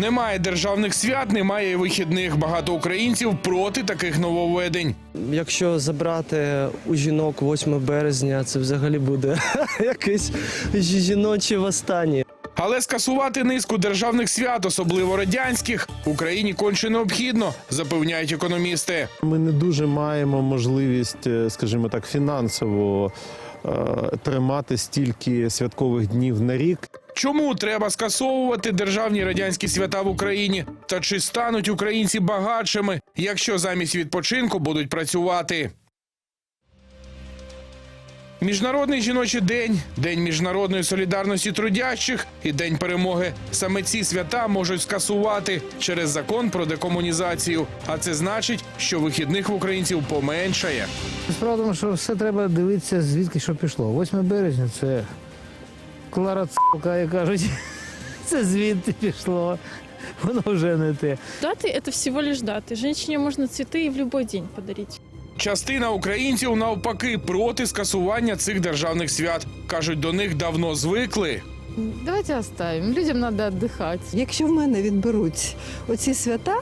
Немає державних свят, немає і вихідних. Багато українців проти таких нововведень. Якщо забрати у жінок 8 березня, це взагалі буде якесь жіноче востаннє. Але скасувати низку державних свят, особливо радянських, Україні конче необхідно, запевняють економісти. Ми не дуже маємо можливість, е, скажімо так, фінансово е, тримати стільки святкових днів на рік. Чому треба скасовувати державні радянські свята в Україні? Та чи стануть українці багатшими, якщо замість відпочинку будуть працювати? Міжнародний жіночий день, день міжнародної солідарності трудящих і день перемоги. Саме ці свята можуть скасувати через закон про декомунізацію. А це значить, що вихідних в українців поменшає. Справа тому, що все треба дивитися, звідки що пішло. 8 березня це Клара Цалка, як кажуть. Це звідти пішло. Воно вже не те. Даты – это всего лишь даты. Женщине можно цветы и в любой день подарить. Частина українців навпаки проти скасування цих державних свят. кажуть, до них давно звикли. Давайте оставим. Людям надо отдыхать. Якщо в мене відберуть оці свята,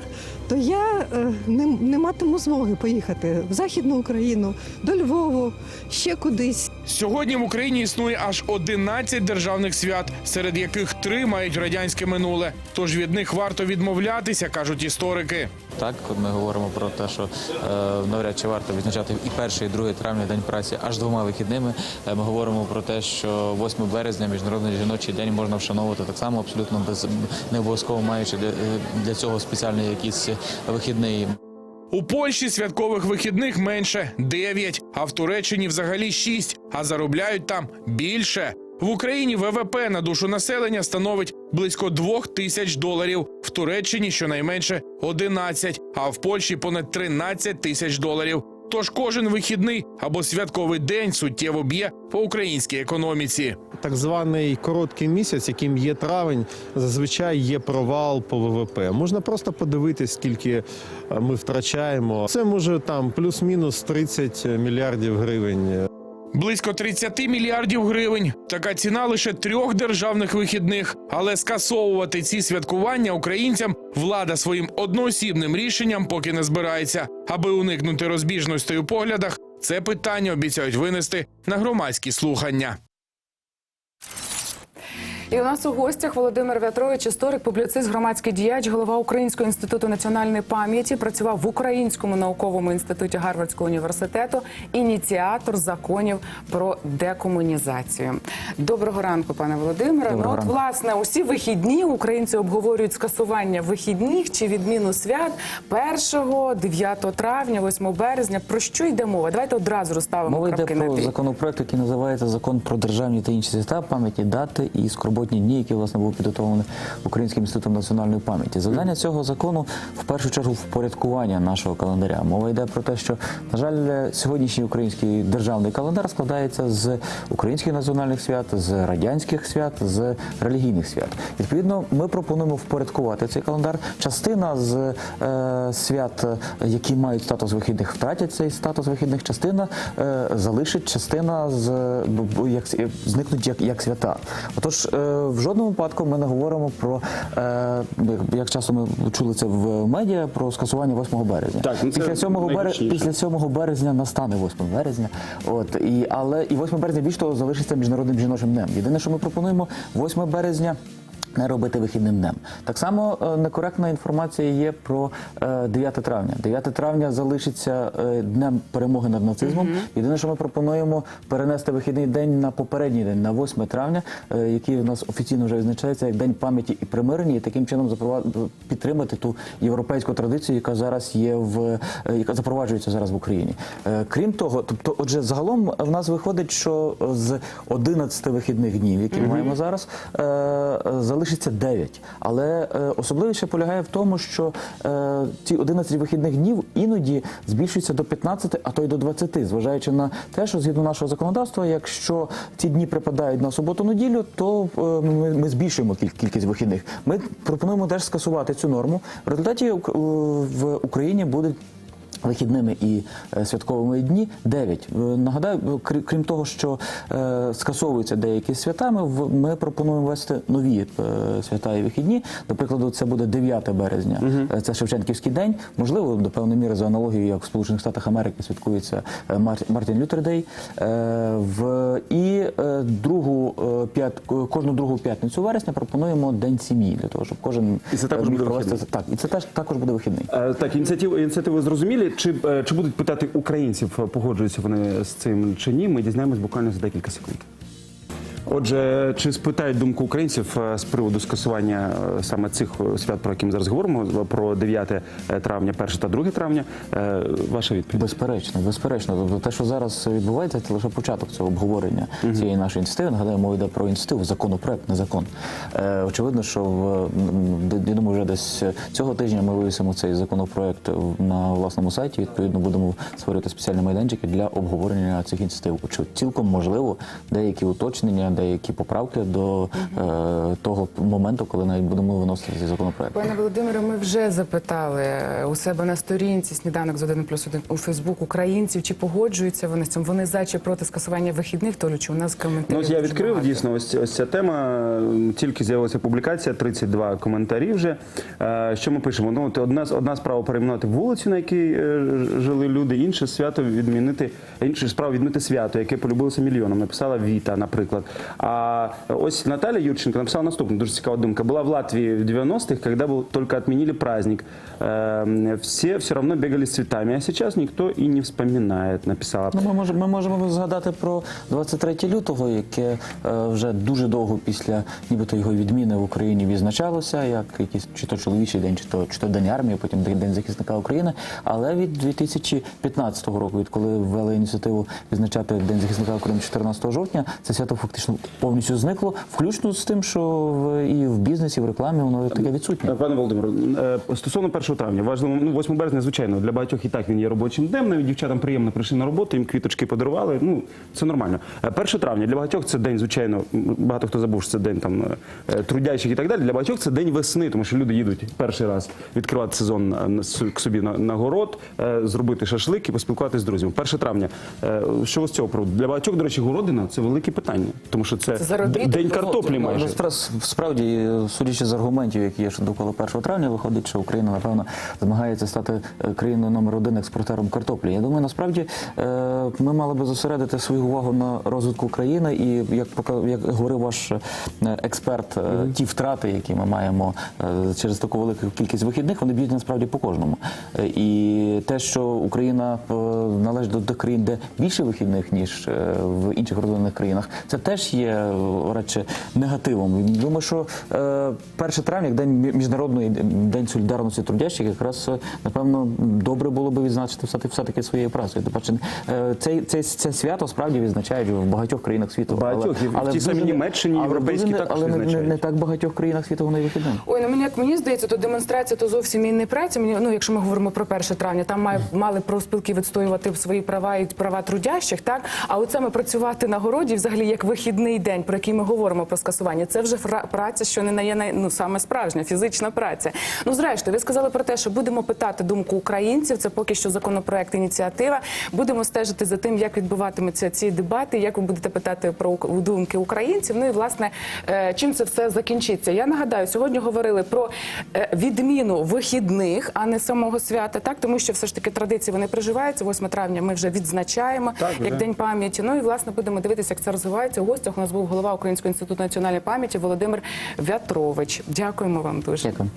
то я е, не, не матиму змоги поїхати в Західну Україну, до Львову, ще кудись. Сьогодні в Україні існує аж 11 державних свят, серед яких три мають радянське минуле. Тож від них варто відмовлятися, кажуть історики. Так, ми говоримо про те, що е, навряд чи варто відзначати і 1, і 2 травня день праці аж двома вихідними. Е, Ми говоримо про те, що 8 березня, міжнародний жіночий день можна вшановувати так само, абсолютно без не обов'язково маючи для цього спеціальний якийсь вихідний. У Польщі святкових вихідних менше 9, а в Туреччині взагалі 6, а заробляють там більше. В Україні ВВП на душу населення становить близько 2 тисяч доларів. В Туреччині щонайменше 11, а в Польщі понад 13 тисяч доларів. Тож кожен вихідний або святковий день суттєво б'є по українській економіці. Так званий короткий місяць, яким є травень, зазвичай є провал по ВВП. Можна просто подивитись, скільки е, ми втрачаємо. Це може там плюс-мінус 30 мільярдів гривень. Близько 30 мільярдів гривень. Така ціна лише трьох державних вихідних. Але скасовувати ці святкування українцям влада своїм одноосібним рішенням поки не збирається. Аби уникнути розбіжностей у поглядах, це питання обіцяють винести на громадські слухання. І у нас у гостях Володимир В'ятрович, історик, публіцист, громадський діяч, голова Українського інституту національної пам'яті, працював в Українському науковому інституті Гарвардського університету, ініціатор законів про декомунізацію. Доброго ранку, пане Володимире. Доброго ну, от, власне, усі вихідні українці обговорюють скасування вихідних чи відміну свят 1, 9 травня, 8 березня. Про що йде мова? Давайте одразу розставимо Мова йде про законопроект, який називається Закон про державні та інші свята, пам'ятні дати і скорботні дні, який власне був підготовлений Українським інститутом національної пам'яті. Завдання цього закону в першу чергу впорядкування нашого календаря. Мова йде про те, що на жаль, сьогоднішній український державний календар складається з українських національних свят, з радянських свят, з релігійних свят. Відповідно, ми пропонуємо впорядкувати цей календар. Частина з е, свят, які мають статус вихідних, втратять цей статус вихідних. Частина е, залишить, частина з б- як зникнуть як, як свята. Отож, е, в жодному випадку ми не говоримо про е, як- як часто ми чули це в медіа про скасування 8 березня. Так, ну це після 7 березня після 7 березня настане 8 березня. От і але і 8 березня більш того залишиться міжнародним жіночим днем. Єдине, що ми пропонуємо, 8 березня. Не робити вихідним днем. Так само е, некоректна інформація є про е, 9 травня. 9 травня залишиться е, днем перемоги над нацизмом. Єдине, що ми пропонуємо перенести вихідний день на попередній день, на 8 травня, е, який у нас офіційно вже визначається як день пам'яті і примирення, і таким чином підтримати ту європейську традицію, яка зараз є в е, яка запроваджується зараз в Україні. Е, Крім того, тобто, отже, загалом в нас виходить, що з 11 вихідних днів, які ми маємо зараз, е, залишиться 9. Але е, особливість полягає в тому, що е, ці 11 вихідних днів іноді збільшуються до 15, а то й до 20, зважаючи на те, що згідно нашого законодавства, якщо ці дні припадають на суботу-неділю, то е, ми, ми збільшуємо кіль- кількість вихідних. Ми пропонуємо теж скасувати цю норму. В результаті е, в Україні будуть Вихідними і е, святковими дні 9. Е, Нагадаю, е, крі- крім того, що скасовуються деякі свята, ми, пропонуємо ввести нові свята і вихідні. До прикладу, це буде 9 березня. Це Шевченківський день. Можливо, до певної міри за аналогією, як в Сполучених Штатах Америки святкується Мартін Лютер Дей. Е, В і другу п'ят кожну другу п'ятницю вересня пропонуємо день сім'ї для того, щоб кожен І це також міг буде провести так. І це теж також буде вихідний. Так, ініціативи, ініціативи зрозумілі. Чи, е, чи будуть питати українців, е, погоджуються вони з цим чи ні? Ми дізнаємось буквально за декілька секунд. Отже, чи спитають думку українців е, з приводу скасування е, саме цих е, свят, про які ми зараз говоримо, про 9 травня, 1 та 2 травня? Ваша відповідь? Безперечно, безперечно. Тобто те, що зараз відбувається, це лише початок цього обговорення цієї нашої ініціативи. Нагадаю, мова йде про ініціативу, законопроект, не закон. Очевидно, що в я думаю, вже десь цього тижня ми вивісимо цей законопроект на власному сайті. Відповідно, будемо створювати спеціальні майданчики для обговорення цих ініціатив. Чи цілком можливо деякі уточнення, деякі поправки до е, того моменту, коли навіть будемо виносити цей законопроект. Пане Володимире, ми вже запитали у себе на сторінці сніданок з 1 плюс 1 у Фейсбук українців, чи погоджуються вони з цим. Вони за чи проти скасування вихідних, Толю, чи у нас коментарів. Ну, я відкрив багато. дійсно ось, ось ця тема. Тільки з'явилася публікація, 32 коментарі вже. Е, Що ми пишемо? Ну, от одна, з- одна справа перейменувати вулицю, на якій е, ж- жили люди, інше свято відмінити, інша справа відмінити свято, яке полюбилося мільйонам. Написала Віта, наприклад. А ось Наталя Юрченко написала наступну, дуже цікава думка. Була в Латвії в 90-х, когда был, только отменили праздник. Э, Все все равно бегали с цветами, а сейчас никто и не вспоминает, написала. Ну, ми можемо, ми можемо згадати про 23 лютого, яке е, вже дуже довго після нібито його відміни в Україні відзначалося, як якийсь чи то чоловічий день, чи то, чи то День армії, потім День захисника України. Але від 2015 року, відколи ввели ініціативу відзначати День захисника України 14 жовтня, це свято фактично повністю зникло, включно з тим, що в, і в бізнесі, і в рекламі воно таке відсутнє. Пане Володимире, е, стосовно 1 травня, важливо, ну 8 березня, звичайно, для багатьох і так він є робочим днем. Навіть дівчатам приємно прийшли на роботу, їм квіточки подарували. Ну це нормально. Е, 1 травня для багатьох це день, звичайно, багато хто забув, що це день там е, трудящих і так далі. Для багатьох це день весни, тому що люди їдуть перший раз відкривати сезон к собі на, на город, е, зробити шашлик і поспілкуватися з друзями. 1 травня. Е, Що з цього приводу? Для багатьох, до речі, городина це велике питання, тому що це, Це день картоплі Ну, майже. спра- Справді, судячи з аргументів, які є ще довкола 1 травня, виходить, що Україна, напевно, змагається стати е, країною номер один експортером картоплі. Я думаю, насправді е, ми мали би зосередити свою увагу на розвитку країни, і як пока- як говорив ваш е, експерт, е, ті втрати, які ми маємо е, через таку велику кількість вихідних, вони б'ють насправді по кожному. Е, І те, що Україна е, належить до тих країн, де більше вихідних ніж е, в інших розвинених країнах, це теж є е, радше негативом. Думаю, що е, 1 травня, як день міжнародної день солідарності трудящих, якраз е, напевно добре було би відзначити все таки своєю працею. Е, цей, цей це свято справді відзначають в багатьох країнах світу. Багатьох, і в тій самій Німеччині, але європейській також але не, не, не так багатьох країнах світу воно і вихідним. Ой, ну мені як мені здається, то демонстрація то зовсім і не праця. Мені ну, якщо ми говоримо про 1 травня, там має мали профспілки відстоювати свої права і права трудящих, так а от саме працювати на городі, взагалі як вихідний день, про який ми говоримо про скасування, це вже праця, що не є ну саме справжня фізична праця. Ну зрештою, ви сказали про те, що будемо питати думку українців. Це поки що законопроект, ініціатива. Будемо стежити за тим, як відбуватимуться ці дебати, як ви будете питати про думки українців. Ну і власне е, чим це все закінчиться. Я нагадаю, сьогодні говорили про е, відміну вихідних, а не самого свята, так тому що все ж таки традиції вони приживаються. 8 травня ми вже відзначаємо як день пам'яті. Ну і власне будемо дивитися, як це розвивається. У гостях у нас був голова Українського інституту національної пам'яті Володимир Вятрович. Дякуємо вам дуже. Дякую.